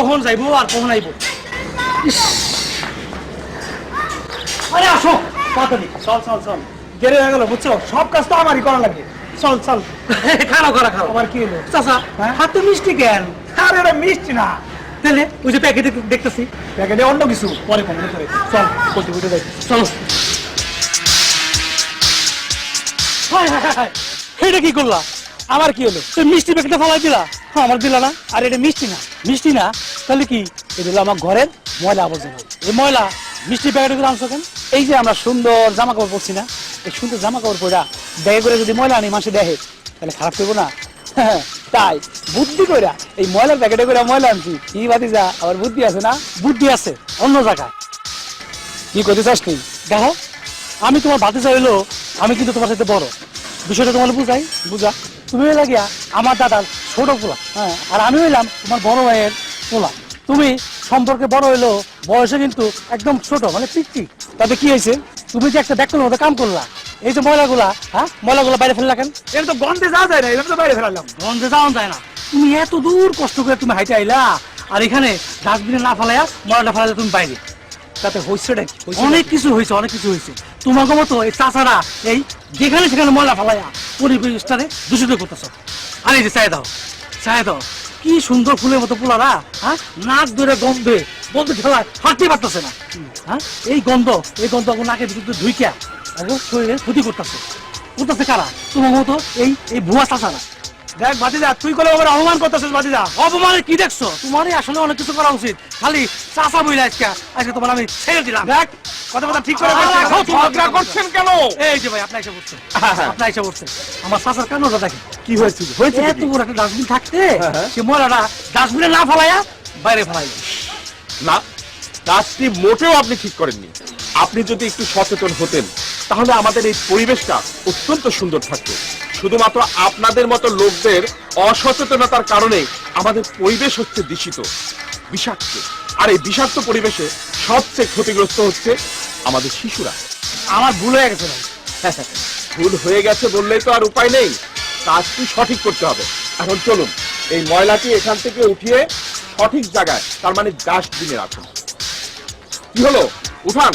কখন যাইবো আর কখন আইব? আরে আসো। তাড়াতাড়ি। চল চল চল। দেরি হয়ে গেল বুঝছ? সব কাজ তো আমারই করা লাগে। চল চল। খারাপ করা খারাপ আবার কি হলো? চাচা হ্যাঁ? হাতে মিষ্টি কেন? আরে এটা মিষ্টি না। তাহলে ওই যে প্যাকেটে দেখতেছি। প্যাকেটে অন্য কিছু। পরে কমে করে চল কোটি কোটি যাই। চলো। এটা কি করলা? আমার কি হলো? তুই মিষ্টি প্যাকেটে ফলাই দিলা? হ্যাঁ আমার দিলা না। আর এটা মিষ্টি না। মিষ্টি না? তাহলে কি? হলো আমার ঘরের ময়লা আবর্জনা। এই ময়লা মিষ্টি প্যাকেট করে আনছো কেন? এই যে আমরা সুন্দর জামা কাপড় পরছি না, এই সুন্দর জামা কাপড় পরা ব্যাগে করে যদি ময়লা আনি, মাসে দেখে তাহলে খারাপ করব না। তাই বুদ্ধি কইরা, এই ময়লার প্যাকেটে করে ময়লা আনছি। কি বাতি যা আবার বুদ্ধি আছে না? বুদ্ধি আছে, অন্য জায়গায়। কি করতে চাস তুই? দেখো, আমি তোমার ভাতে চাইলো আমি কিন্তু তোমার সাথে বড়। বিষয়টা তোমার বুঝাই, বুঝা। তুমি হয়ে লাগিয়া আমার দাদার ছোট পোলা হ্যাঁ আর আমি হইলাম তোমার বড় ভাইয়ের পোলা। তুমি সম্পর্কে বড় হইল বয়সে কিন্তু একদম ছোট মানে পিকটি তাতে কি হয়েছে? তুমি যে একটা ব্যক্তির মতো কাম করলা এই যে ময়লাগুলা হ্যাঁ? ময়লাগুলা বাইরে ফেললা কেন? এটা তো গন্ধে যাওয়া যায় না এটা তো বাইরে ফেলালাম। গন্ধে যাওয়া যায় না। তুমি এত দূর কষ্ট করে তুমি হাইটে আইলা আর এখানে ডাস্টবিনে না ফেলাইয়া ময়লাটা ফেলাইলে তুমি বাইরে। তাতে হইছেটা কি? অনেক কিছু হয়েছে অনেক কিছু হয়েছে তোমাকে মতো এই চাচারা এই যেখানে সেখানে ময়লা ফেলাইয়া পরিবেশটারে দূষিত করতেছ। আর এই যে চাই দাও চাই দাও। কি সুন্দর ফুলের মতো পোলারা হ্যাঁ? নাক ধরে গন্ধে গন্ধ খেলায় হাঁটতে পারতেছে না। হ্যাঁ? এই গন্ধ এই গন্ধ নাকের ভিতরে ধুইকা শরীরে ক্ষতি করতেছে। করতেছে কারা? তোমার মতো এই এই ভুয়া চাচারা। দেখ তুই করে অপমান করতেছিস অপমানে কি দেখছ? তোমারই আসলে অনেক কিছু করা উচিত। খালি চাচা বইলে আজকে আজকে তোমার আমি ছেড়ে দিলাম। দেখ কথা কথা ঠিক করে ঝগড়া করছেন কেন? এই যে ভাই আপনার এসে আপনার এসে আমার চাচার কান্নটা দেখে কি হয়েছিল হয়েছে এত বড় একটা ডাস্টবিন থাকতে? হ্যাঁ, হ্যাঁ। সে ময়লাটা ডাস্টবিনে না ফেলাইয়া বাইরে ফেলাই না কাজটি মোটেও আপনি ঠিক করেননি। আপনি যদি একটু সচেতন হতেন তাহলে আমাদের এই পরিবেশটা অত্যন্ত সুন্দর থাকতো। শুধুমাত্র আপনাদের মতো লোকদের অসচেতনতার কারণে আমাদের পরিবেশ হচ্ছে দূষিত বিষাক্ত। আর এই বিষাক্ত পরিবেশে সবচেয়ে ক্ষতিগ্রস্ত হচ্ছে আমাদের শিশুরা। আমার ভুল হয়ে গেছে ভাই। ভুল হয়ে গেছে বললেই তো আর উপায় নেই। কাজটি সঠিক করতে হবে। এখন চলুন, এই ময়লাটি এখান থেকে উঠিয়ে সঠিক জায়গায়, তার মানে ডাস্টবিনে রাখুন। কি হলো? উঠান।